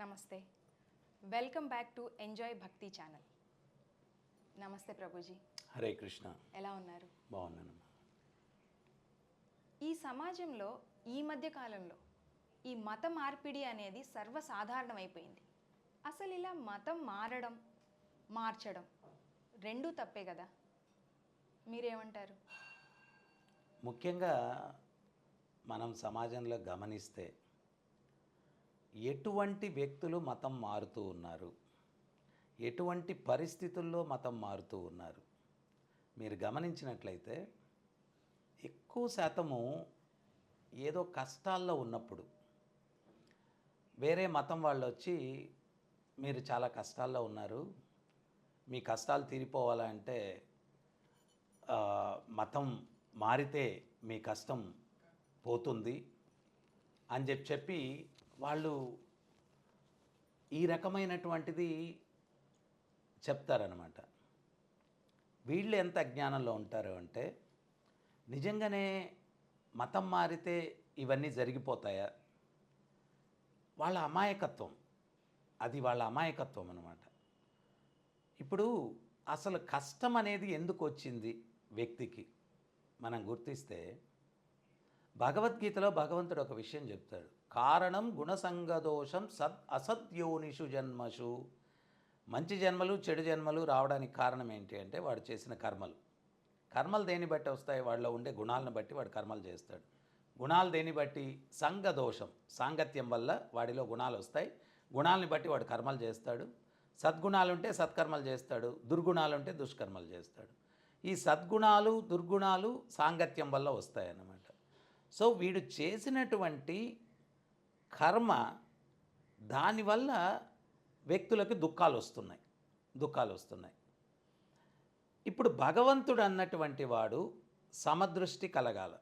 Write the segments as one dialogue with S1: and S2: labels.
S1: నమస్తే. Welcome back to enjoy Bhakti channel నమస్తే ప్రభుజీ.
S2: హరే కృష్ణ.
S1: ఎలా ఉన్నారు?
S2: బాగున్నానమ్మా.
S1: ఈ సమాజంలో ఈ మధ్య కాలంలో ఈ మత మార్పిడి అనేది సర్వసాధారణమైపోయింది. అసలు ఇలా మతం మారడం మార్చడం రెండూ తప్పే కదా? మీరేమంటారు?
S2: ముఖ్యంగా మనం సమాజంలో గమనిస్తే ఎటువంటి వ్యక్తులు మతం మారుతూ ఉన్నారు? ఎటువంటి పరిస్థితుల్లో మతం మారుతూ ఉన్నారు? మీరు గమనించినట్లయితే ఎక్కువ శాతము ఏదో కష్టాల్లో ఉన్నప్పుడు వేరే మతం వాళ్ళు వచ్చి మీరు చాలా కష్టాల్లో ఉన్నారు. మీ కష్టాలు తీరిపోవాలంటే మతం మారితే మీ కష్టం పోతుంది అని చెప్పి చెప్పి వాళ్ళు ఈ రకమైనటువంటిది చెప్తారనమాట వీళ్ళు ఎంత అజ్ఞానంలో ఉంటారు అంటే నిజంగానే మతం మారితే ఇవన్నీ జరిగిపోతాయా? వాళ్ళ అమాయకత్వం అది వాళ్ళ అమాయకత్వం అనమాట ఇప్పుడు అసలు కష్టం అనేది ఎందుకు వచ్చింది వ్యక్తికి? మనం గుర్తిస్తే భగవద్గీతలో భగవంతుడు ఒక విషయం చెప్తాడు. కారణం గుణసంగదోషం సద్ అసద్యోనిషు జన్మషు. మంచి జన్మలు చెడు జన్మలు రావడానికి కారణం ఏంటి అంటే వాడు చేసిన కర్మలు. కర్మలు దేని బట్టి వస్తాయి? వాడిలో ఉండే గుణాలను బట్టి వాడు కర్మలు చేస్తాడు. గుణాలు దేని బట్టి? సంగదోషం. సాంగత్యం వల్ల వాడిలో గుణాలు వస్తాయి. గుణాలని బట్టి వాడు కర్మలు చేస్తాడు. సద్గుణాలు ఉంటే సత్కర్మలు చేస్తాడు. దుర్గుణాలు ఉంటే దుష్కర్మలు చేస్తాడు. ఈ సద్గుణాలు దుర్గుణాలు సాంగత్యం వల్ల వస్తాయన్నమాట. సో వీడు చేసినటువంటి కర్మ దానివల్ల వ్యక్తులకు దుఃఖాలు వస్తున్నాయి. దుఃఖాలు వస్తున్నాయి. ఇప్పుడు భగవంతుడు అన్నటువంటి వాడు సమదృష్టి కలగాల.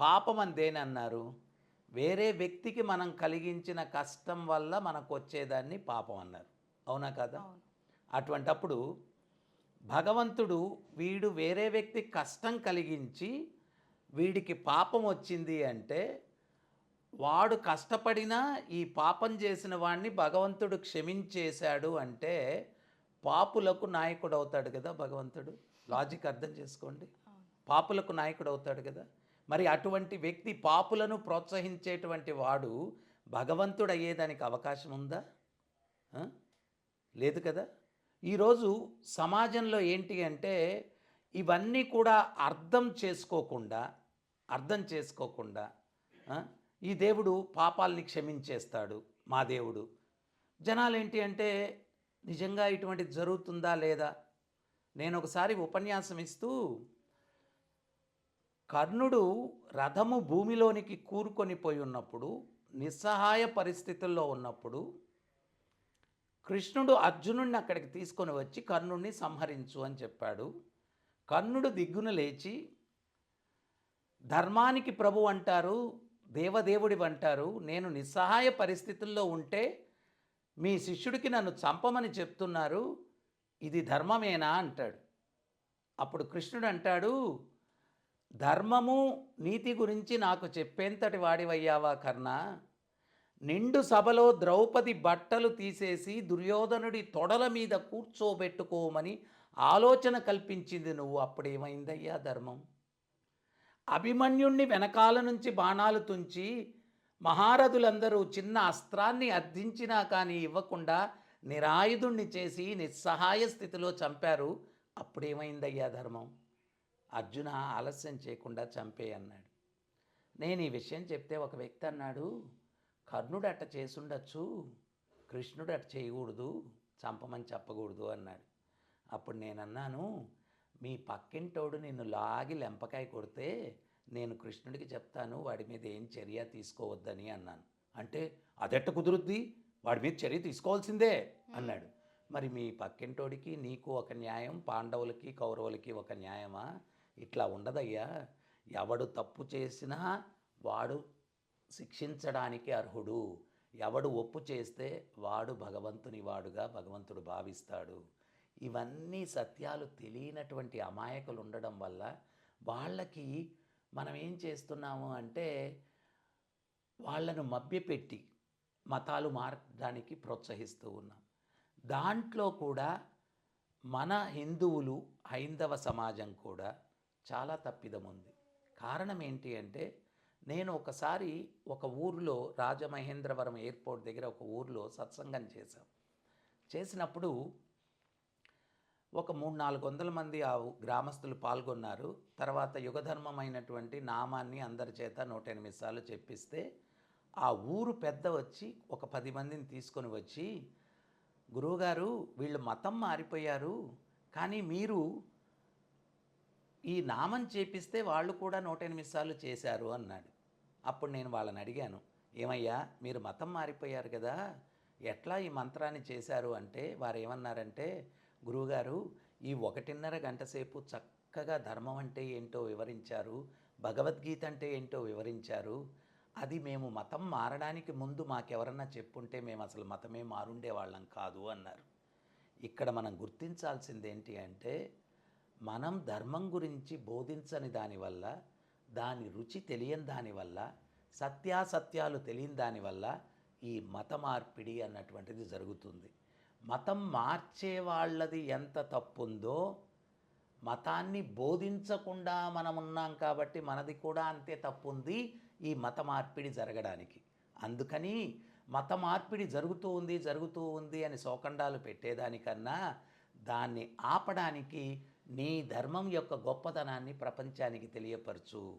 S2: పాపం అని దేని అన్నారు? వేరే వ్యక్తికి మనం కలిగించిన కష్టం వల్ల మనకు వచ్చేదాన్ని పాపం అన్నారు. అవునా కదా. అటువంటప్పుడు భగవంతుడు వీడు వేరే వ్యక్తికి కష్టం కలిగించి వీడికి పాపం వచ్చింది అంటే వాడు కష్టపడినా ఈ పాపం చేసిన వాడిని భగవంతుడు క్షమించేశాడు అంటే పాపులకు నాయకుడు అవుతాడు కదా భగవంతుడు. లాజిక్ అర్థం చేసుకోండి. పాపులకు నాయకుడు అవుతాడు కదా. మరి అటువంటి వ్యక్తి పాపులను ప్రోత్సహించేటువంటి వాడు భగవంతుడు అయ్యేదానికి అవకాశం ఉందా? లేదు కదా. ఈరోజు సమాజంలో ఏంటి అంటే ఇవన్నీ కూడా అర్థం చేసుకోకుండా అర్థం చేసుకోకుండా ఈ దేవుడు పాపాలని క్షమించేస్తాడు మా దేవుడు. జనాలు ఏంటి అంటే నిజంగా ఇటువంటిది జరుగుతుందా లేదా? నేను ఒకసారి ఉపన్యాసం ఇస్తూ కర్ణుడు రథము భూమిలోనికి కూరుకొని పోయి ఉన్నప్పుడు నిస్సహాయ పరిస్థితుల్లో ఉన్నప్పుడు కృష్ణుడు అర్జునుడిని అక్కడికి తీసుకొని వచ్చి కర్ణుడిని సంహరించు అని చెప్పాడు. కర్ణుడు దిగ్గున లేచి ధర్మానికి ప్రభు అంటారు దేవదేవుడి అంటారు నేను నిస్సహాయ పరిస్థితుల్లో ఉంటే మీ శిష్యుడికి నన్ను చంపమని చెప్తున్నారు ఇది ధర్మమేనా? అంటాడు. అప్పుడు కృష్ణుడు అంటాడు ధర్మము నీతి గురించి నాకు చెప్పేంతటి వాడివయ్యావా కర్ణ? నిండు సభలో ద్రౌపది బట్టలు తీసేసి దుర్యోధనుడి తొడల మీద కూర్చోబెట్టుకోమని ఆలోచన కల్పించింది నువ్వు అప్పుడేమైందయ్యా ధర్మం? అభిమన్యుణ్ణి వెనకాల నుంచి బాణాలు తుంచి మహారథులందరూ చిన్న అస్త్రాన్ని అర్థించినా కానీ ఇవ్వకుండా నిరాయుధుణ్ణి చేసి నిస్సహాయ స్థితిలో చంపారు. అప్పుడేమైందయ్యా ధర్మం? అర్జున ఆలస్యం చేయకుండా చంపే అన్నాడు. నేను ఈ విషయం చెప్తే ఒక వ్యక్తి అన్నాడు కర్ణుడు అట్ట చేసుండొచ్చు కృష్ణుడు అట్ట చేయకూడదు చంపమని చెప్పకూడదు అన్నాడు. అప్పుడు నేను అన్నాను మీ పక్కింటోడు నిన్ను లాగి లెంపకాయ కొడితే నేను కృష్ణుడికి చెప్తాను వాడి మీద ఏం చర్య తీసుకోవద్దని అన్నాను. అంటే అదెట్ట కుదురుద్ది? వాడి మీద చర్య తీసుకోవాల్సిందే అన్నాడు. మరి మీ పక్కింటోడికి నీకు ఒక న్యాయం పాండవులకి కౌరవులకి ఒక న్యాయమా? ఇట్లా ఉండదయ్యా. ఎవడు తప్పు చేసినా వాడు శిక్షించడానికి అర్హుడు. ఎవడు ఒప్పు చేస్తే వాడు భగవంతుని వాడుగా భగవంతుడు భావిస్తాడు. ఇవన్నీ సత్యాలు తెలియనటువంటి అమాయకులు ఉండడం వల్ల వాళ్ళకి మనం ఏం చేస్తున్నాము అంటే వాళ్ళను మభ్యపెట్టి మతాలు మారడానికి ప్రోత్సహిస్తూ ఉన్నాం. దాంట్లో కూడా మన హిందువులు హైందవ సమాజం కూడా చాలా తప్పిదం ఉంది కారణం ఏంటి అంటే నేను ఒకసారి ఒక ఊరిలో రాజమహేంద్రవరం ఎయిర్పోర్ట్ దగ్గర ఒక ఊరిలో సత్సంగం చేశాం. చేసినప్పుడు ఒక మూడు నాలుగు వందల మంది ఆ గ్రామస్తులు పాల్గొన్నారు. తర్వాత యుగధర్మమైనటువంటి నామాన్ని అందరి చేత నూట ఎనిమిది సార్లు చెప్పిస్తే ఆ ఊరు పెద్ద వచ్చి ఒక పది మందిని తీసుకొని వచ్చి గురువుగారు వీళ్ళు మతం మారిపోయారు. కానీ మీరు ఈ నామం చేపిస్తే వాళ్ళు కూడా నూట ఎనిమిది సార్లు చేశారు అన్నాడు. అప్పుడు నేను వాళ్ళని అడిగాను ఏమయ్యా మీరు మతం మారిపోయారు కదా. ఎట్లా ఈ మంత్రాన్ని చేశారు? అంటే వారు ఏమన్నారంటే గురువుగారు ఈ ఒకటిన్నర గంట సేపు చక్కగా ధర్మం అంటే ఏంటో వివరించారు భగవద్గీత అంటే ఏంటో వివరించారు. అది మేము మతం మారడానికి ముందు మాకెవరన్నా చెప్పుంటే మేము అసలు మతమే మారుండే వాళ్ళం కాదు అన్నారు. ఇక్కడ మనం గుర్తించాల్సింది ఏంటి అంటే మనం ధర్మం గురించి బోధించని దానివల్ల దాని రుచి తెలియని దానివల్ల సత్యాసత్యాలు తెలియని దానివల్ల ఈ మత మార్పిడి అన్నటువంటిది జరుగుతుంది. మతం మార్చే వాళ్ళది ఎంత తప్పుందో మతాన్ని బోధించకుండా మనం ఉన్నాం కాబట్టి మనది కూడా అంతే తప్పుంది ఈ మత మార్పిడి జరగడానికి. అందుకని మత మార్పిడి జరుగుతూ ఉంది జరుగుతూ ఉంది అని శోకండాలు పెట్టేదానికన్నా దాన్ని ఆపడానికి నీ ధర్మం యొక్క గొప్పతనాన్ని ప్రపంచానికి తెలియపరచు.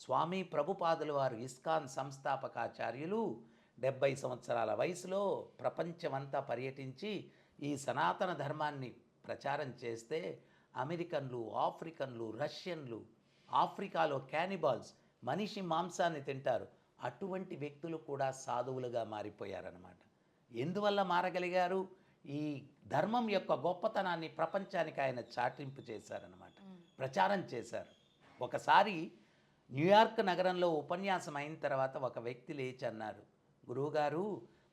S2: స్వామి ప్రభుపాదుల వారు ఇస్కాన్ సంస్థాపకాచార్యులు డెబ్బై సంవత్సరాల వయసులో ప్రపంచమంతా పర్యటించి ఈ సనాతన ధర్మాన్ని ప్రచారం చేస్తే అమెరికన్లు ఆఫ్రికన్లు రష్యన్లు ఆఫ్రికాలో క్యానిబాల్స్ మనిషి మాంసాన్ని తింటారు. అటువంటి వ్యక్తులు కూడా సాధువులుగా మారిపోయారన్నమాట. ఎందువల్ల మారగలిగారు? ఈ ధర్మం యొక్క గొప్పతనాన్ని ప్రపంచానికి ఆయన చాటింపు చేశారనమాట ప్రచారం చేశారు. ఒకసారి న్యూయార్క్ నగరంలో ఉపన్యాసం అయిన తర్వాత ఒక వ్యక్తి లేచి అన్నారు గురువుగారు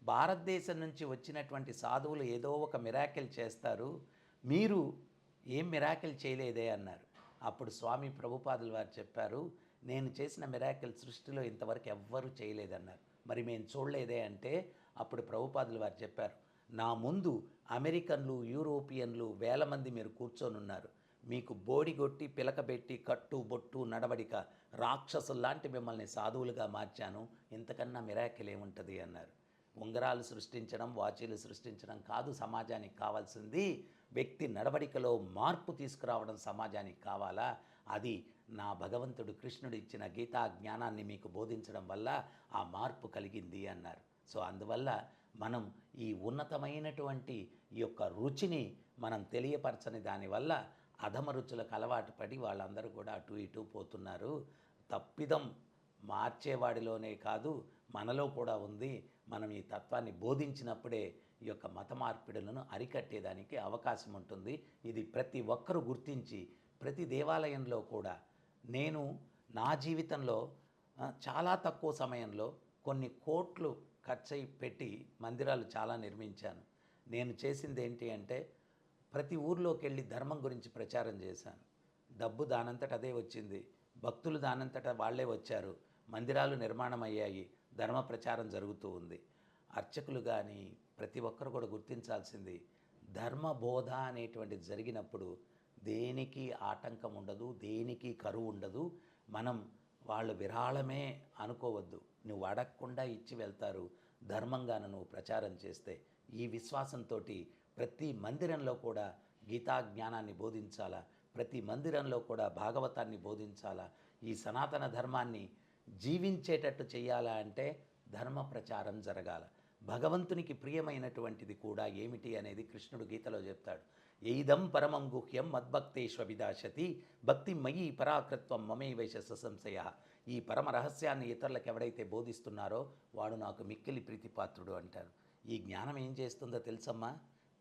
S2: భారతదేశం నుంచి వచ్చినటువంటి సాధువులు ఏదో ఒక మిరాకిల్ చేస్తారు మీరు ఏం మిరాకిల్ చేయలేదే అన్నారు. అప్పుడు స్వామి ప్రభుపాదులు వారు చెప్పారు నేను చేసిన మిరాకిల్ సృష్టిలో ఇంతవరకు ఎవ్వరూ చేయలేదన్నారు మరి మేము చూడలేదే అంటే అప్పుడు ప్రభుపాదులు వారు చెప్పారు నా ముందు అమెరికన్లు యూరోపియన్లు వేల మంది మీరు కూర్చొని ఉన్నారు మీకు బోడిగొట్టి పిలకబెట్టి కట్టు బొట్టు నడవడిక రాక్షసుల్లాంటి మిమ్మల్ని సాధువులుగా మార్చాను. ఇంతకన్నా మిరాకిల్ ఏముంటుంది అన్నారు. ఉంగరాలు సృష్టించడం వాచీలు సృష్టించడం కాదు సమాజానికి కావాల్సింది వ్యక్తి నడవడికలో మార్పు తీసుకురావడం సమాజానికి కావాలా? అది నా భగవంతుడు కృష్ణుడు ఇచ్చిన గీతా జ్ఞానాన్ని మీకు బోధించడం వల్ల ఆ మార్పు కలిగింది అన్నారు. సో అందువల్ల మనం ఈ ఉన్నతమైనటువంటి ఈ యొక్క రుచిని మనం తెలియపరచని దానివల్ల అధమ రుచులకు అలవాటు పడి వాళ్ళందరూ కూడా అటు ఇటు పోతున్నారు. తప్పిదం మార్చేవాడిలోనే కాదు మనలో కూడా ఉంది. మనం ఈ తత్వాన్ని బోధించినప్పుడే ఈ యొక్క మత మార్పిడులను అరికట్టేదానికి అవకాశం ఉంటుంది. ఇది ప్రతి ఒక్కరూ గుర్తించి ప్రతి దేవాలయంలో కూడా నేను నా జీవితంలో చాలా తక్కువ సమయంలో కొన్ని కోట్లు ఖర్చయి పెట్టి మందిరాలు చాలా నిర్మించాను. నేను చేసింది ఏంటి అంటే ప్రతి ఊర్లోకి వెళ్ళి ధర్మం గురించి ప్రచారం చేశాను. డబ్బు దానంతట అదే వచ్చింది. భక్తులు దానంతట వాళ్ళే వచ్చారు. మందిరాలు నిర్మాణం అయ్యాయి ధర్మ ప్రచారం జరుగుతూ ఉంది. అర్చకులు కానీ ప్రతి ఒక్కరు కూడా గుర్తించాల్సింది ధర్మ బోధ అనేటువంటిది జరిగినప్పుడు దేనికి ఆటంకం ఉండదు దేనికి కరువు ఉండదు. మనం వాళ్ళు విరాళమే అనుకోవద్దు. నువ్వు అడగకుండా ఇచ్చి వెళ్తారు. ధర్మంగాన నువ్వు ప్రచారం చేస్తే ఈ విశ్వాసంతో ప్రతి మందిరంలో కూడా గీతా జ్ఞానాన్ని బోధించాలా? ప్రతి మందిరంలో కూడా భాగవతాన్ని బోధించాలా? ఈ సనాతన ధర్మాన్ని జీవించేటట్టు చేయాలా అంటే ధర్మ ప్రచారం జరగాల. భగవంతునికి ప్రియమైనటువంటిది కూడా ఏమిటి అనేది కృష్ణుడు గీతలో చెప్తాడు. ఎయిదం పరమం గుహ్యం మద్భక్తేశ్వ విదాశతి భక్తి మయి పరాకృత్వం మమే వైశ సంశయ ఈ పరమ రహస్యాన్ని ఇతరులకు ఎవడైతే బోధిస్తున్నారో వాడు నాకు మిక్కిలి ప్రీతిపాత్రుడు అంటారు. ఈ జ్ఞానం ఏం చేస్తుందో తెలుసమ్మా?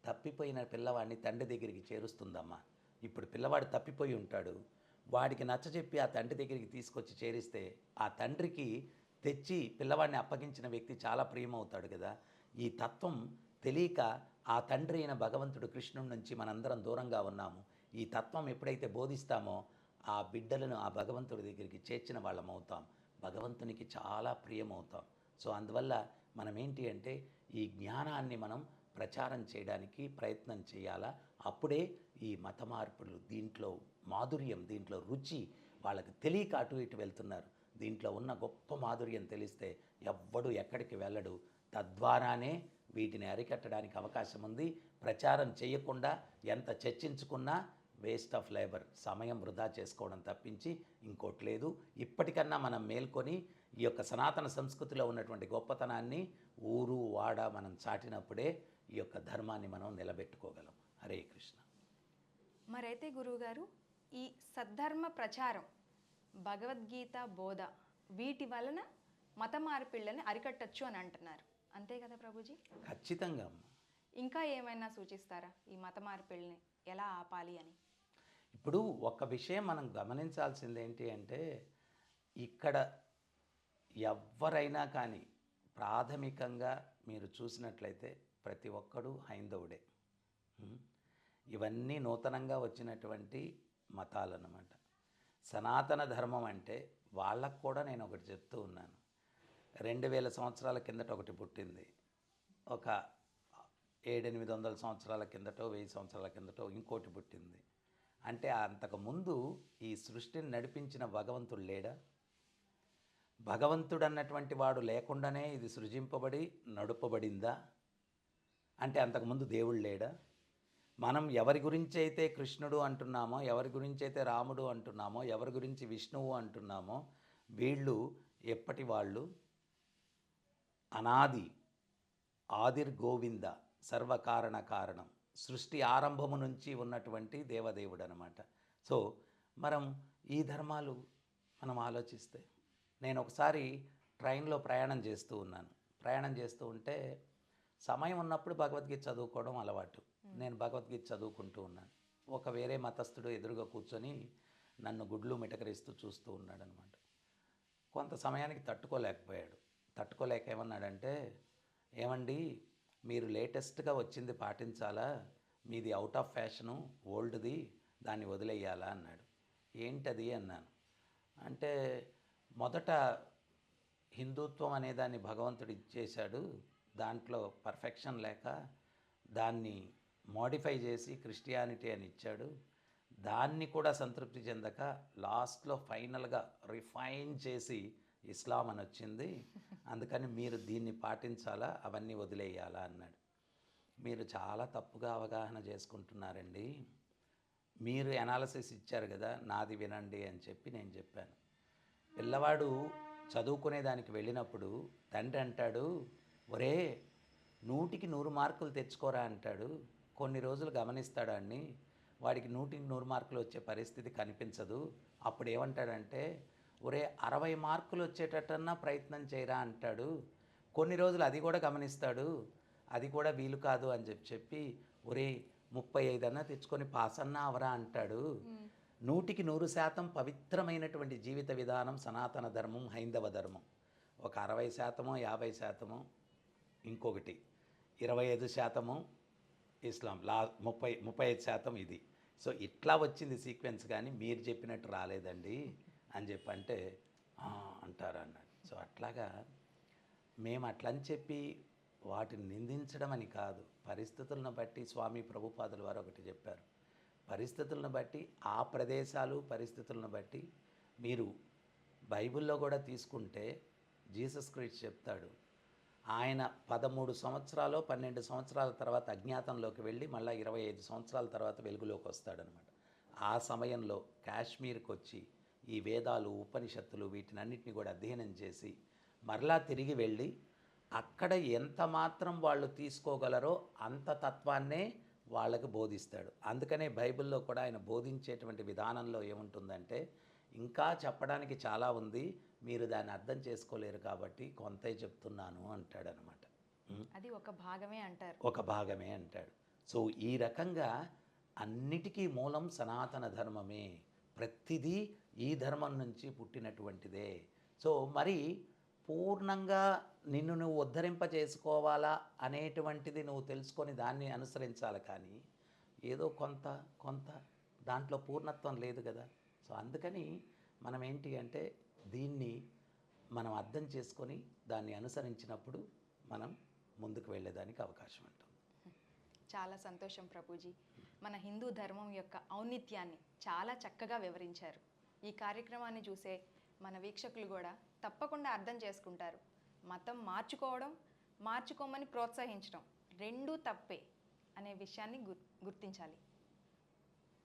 S2: తప్పిపోయిన పిల్లవాడిని తండ్రి దగ్గరికి చేరుస్తుందమ్మా. ఇప్పుడు పిల్లవాడు తప్పిపోయి ఉంటాడు. వాడికి నచ్చజెప్పి ఆ తండ్రి దగ్గరికి తీసుకొచ్చి చేరిస్తే ఆ తండ్రికి తెచ్చి పిల్లవాడిని అప్పగించిన వ్యక్తి చాలా ప్రియమవుతాడు కదా. ఈ తత్వం తెలియక ఆ తండ్రి అయిన భగవంతుడు కృష్ణుడి నుంచి మనందరం దూరంగా ఉన్నాము. ఈ తత్వం ఎప్పుడైతే బోధిస్తామో ఆ బిడ్డలను ఆ భగవంతుడి దగ్గరికి చేర్చిన వాళ్ళం అవుతాం. భగవంతునికి చాలా ప్రియమవుతాం. సో అందువల్ల మనం ఏంటి అంటే ఈ జ్ఞానాన్ని మనం ప్రచారం చేయడానికి ప్రయత్నం చేయాలా? అప్పుడే ఈ మత మార్పులు దీంట్లో మాధుర్యం దీంట్లో రుచి వాళ్ళకి తెలియక అటు ఇటు వెళ్తున్నారు. దీంట్లో ఉన్న గొప్ప మాధుర్యం తెలిస్తే ఎవ్వడు ఎక్కడికి వెళ్ళడు. తద్వారానే వీటిని అరికట్టడానికి అవకాశం ఉంది. ప్రచారం చేయకుండా ఎంత చర్చించుకున్నా వేస్ట్ ఆఫ్ లేబర్ సమయం వృధా చేసుకోవడం తప్పించి ఇంకోటి లేదు. ఇప్పటికన్నా మనం మేల్కొని ఈ యొక్క సనాతన సంస్కృతిలో ఉన్నటువంటి గొప్పతనాన్ని ఊరు వాడ మనం చాటినప్పుడే ఈ యొక్క ధర్మాన్ని మనం నిలబెట్టుకోగలం. హరే కృష్ణ.
S1: మరైతే గురువుగారు ఈ సద్ధర్మ ప్రచారం భగవద్గీత బోధ వీటి వలన మత మార్పిళ్ళని అరికట్టచ్చు అని అంటున్నారు. అంతే కదా ప్రభుజీ?
S2: ఖచ్చితంగా
S1: ఇంకా ఏమైనా సూచిస్తారా ఈ మత మార్పిళ్ళని? ఎలా ఆపాలి అని?
S2: ఇప్పుడు ఒక విషయం మనం గమనించాల్సింది ఏంటి అంటే ఇక్కడ ఎవరైనా కానీ ప్రాథమికంగా మీరు చూసినట్లయితే ప్రతి ఒక్కడు హైందవుడే? ఇవన్నీ నూతనంగా వచ్చినటువంటి మతాలన్నమాట. సనాతన ధర్మం అంటే వాళ్ళకు కూడా నేను ఒకటి చెప్తూ ఉన్నాను. రెండు వేల సంవత్సరాల కిందట ఒకటి పుట్టింది. ఒక ఏడెనిమిది వందల సంవత్సరాల కిందటో వెయ్యి సంవత్సరాల కిందటో ఇంకోటి పుట్టింది. అంటే అంతకుముందు ఈ సృష్టిని నడిపించిన భగవంతుడు లేడా? భగవంతుడు అన్నటువంటి వాడు లేకుండానే ఇది సృజింపబడి నడుపబడిందా? అంటే అంతకుముందు దేవుడు లేడా? మనం ఎవరి గురించి అయితే కృష్ణుడు అంటున్నామో ఎవరి గురించి అయితే రాముడు అంటున్నామో ఎవరి గురించి విష్ణువు అంటున్నామో వీళ్ళు ఎప్పటి వాళ్ళు? అనాది ఆదిర్ గోవింద సర్వకారణ కారణం సృష్టి ఆరంభము నుంచి ఉన్నటువంటి దేవదేవుడు అనమాట సో మనం ఈ ధర్మాలు మనం ఆలోచిస్తే నేను ఒకసారి ట్రైన్లో ప్రయాణం చేస్తూ ఉన్నాను. ప్రయాణం చేస్తూ ఉంటే సమయం ఉన్నప్పుడు భగవద్గీత చదువుకోవడం అలవాటు. నేను భగవద్గీత చదువుకుంటూ ఉన్నాను. ఒక వేరే మతస్థుడు ఎదురుగా కూర్చొని నన్ను గుడ్లు మిటకరిస్తూ చూస్తూ ఉన్నాడు అనమాట కొంత సమయానికి తట్టుకోలేకపోయాడు. తట్టుకోలేక ఏమన్నాడంటే ఏమండి మీరు లేటెస్ట్గా వచ్చింది పాటించాలా? మీది అవుట్ ఆఫ్ ఫ్యాషను ఓల్డ్ది దాన్ని వదిలేయాలా? అన్నాడు. ఏంటది? అన్నాను. అంటే మొదట హిందుత్వం అనే దాన్ని భగవంతుడు ఇచ్చేశాడు. దాంట్లో పర్ఫెక్షన్ లేక దాన్ని మోడిఫై చేసి క్రిస్టియానిటీ అని ఇచ్చాడు. దాన్ని కూడా సంతృప్తి చెందక లాస్ట్లో ఫైనల్గా రిఫైన్ చేసి ఇస్లాం అని వచ్చింది. అందుకని మీరు దీన్ని పాటించాలా అవన్నీ వదిలేయాలా అన్నాడు. మీరు చాలా తప్పుగా అవగాహన చేసుకుంటున్నారండి. మీరు ఎనాలసిస్ ఇచ్చారు కదా నాది వినండి అని చెప్పి నేను చెప్పాను. పిల్లవాడు చదువుకునే దానికి వెళ్ళినప్పుడు తండ్రి అంటాడు ఒరే నూటికి నూరు మార్కులు తెచ్చుకోరా అంటాడు. కొన్ని రోజులు గమనిస్తాడు అన్ని వాడికి నూటికి నూరు మార్కులు వచ్చే పరిస్థితి కనిపించదు. అప్పుడు ఏమంటాడంటే ఒరే అరవై మార్కులు వచ్చేటట్టన్నా ప్రయత్నం చేయరా అంటాడు. కొన్ని రోజులు అది కూడా గమనిస్తాడు. అది కూడా వీలు కాదు అని చెప్పి చెప్పి ఒరే ముప్పై ఐదన్నా తెచ్చుకొని పాస్ అన్నా అవరా అంటాడు. నూటికి నూరు శాతం పవిత్రమైనటువంటి జీవిత విధానం సనాతన ధర్మం హైందవ ధర్మం. ఒక అరవై శాతమో యాభై శాతమో ఇంకొకటి. ఇరవై ఐదు శాతము ఇస్లాం. లా ముప్పై ముప్పై ఐదు శాతం ఇది. సో ఇట్లా వచ్చింది సీక్వెన్స్ కానీ మీరు చెప్పినట్టు రాలేదండి అని చెప్పి అంటే అంటారు అన్నాడు సో అట్లాగా మేము అట్లని చెప్పి వాటిని నిందించడం అని కాదు. పరిస్థితులను బట్టి స్వామి ప్రభుపాదుల వారు ఒకటి చెప్పారు. పరిస్థితులను బట్టి ఆ ప్రదేశాలు పరిస్థితులను బట్టి మీరు బైబిల్లో కూడా తీసుకుంటే జీసస్ క్రైస్ట్ చెప్తాడు. ఆయన పదమూడు సంవత్సరాలు పన్నెండు సంవత్సరాల తర్వాత అజ్ఞాతంలోకి వెళ్ళి మళ్ళీ ఇరవై ఐదు సంవత్సరాల తర్వాత వెలుగులోకి వస్తాడనమాట ఆ సమయంలో కాశ్మీర్కి వచ్చి ఈ వేదాలు ఉపనిషత్తులు వీటినన్నిటిని కూడా అధ్యయనం చేసి మరలా తిరిగి వెళ్ళి అక్కడ ఎంత మాత్రం వాళ్ళు తీసుకోగలరో అంత తత్వాన్నే వాళ్ళకు బోధిస్తాడు. అందుకనే బైబిల్లో కూడా ఆయన బోధించేటువంటి విధానంలో ఏముంటుందంటే ఇంకా చెప్పడానికి చాలా ఉంది. మీరు దాన్ని అర్థం చేసుకోలేరు కాబట్టి కొంతే చెప్తున్నాను అంటాడనమాట. ఉం.
S1: అది ఒక భాగమే అంటారు.
S2: ఒక భాగమే అంటాడు. సో ఈ రకంగా అన్నిటికీ మూలం సనాతన ధర్మమే. ప్రతిదీ ఈ ధర్మం నుంచి పుట్టినటువంటిదే. సో మరి పూర్ణంగా నిన్ను నువ్వు ఉద్ధరింప చేసుకోవాలా అనేటువంటిది నువ్వు తెలుసుకొని దాన్ని అనుసరించాలి కానీ ఏదో కొంత కొంత దాంట్లో పూర్ణత్వం లేదు కదా. సో అందుకని మనం ఏంటి అంటే దీన్ని మనం అర్థం చేసుకొని దాన్ని అనుసరించినప్పుడు మనం ముందుకు వెళ్ళేదానికి అవకాశం ఉంటుంది.
S1: చాలా సంతోషం ప్రభుజీ. మన హిందూ ధర్మం యొక్క ఔన్నిత్యాన్ని చాలా చక్కగా వివరించారు. ఈ కార్యక్రమాన్ని చూసే మన వీక్షకులు కూడా తప్పకుండా అర్థం చేసుకుంటారు. మతం మార్చుకోవడం మార్చుకోమని ప్రోత్సహించడం రెండూ తప్పే అనే విషయాన్ని గుర్తించాలి.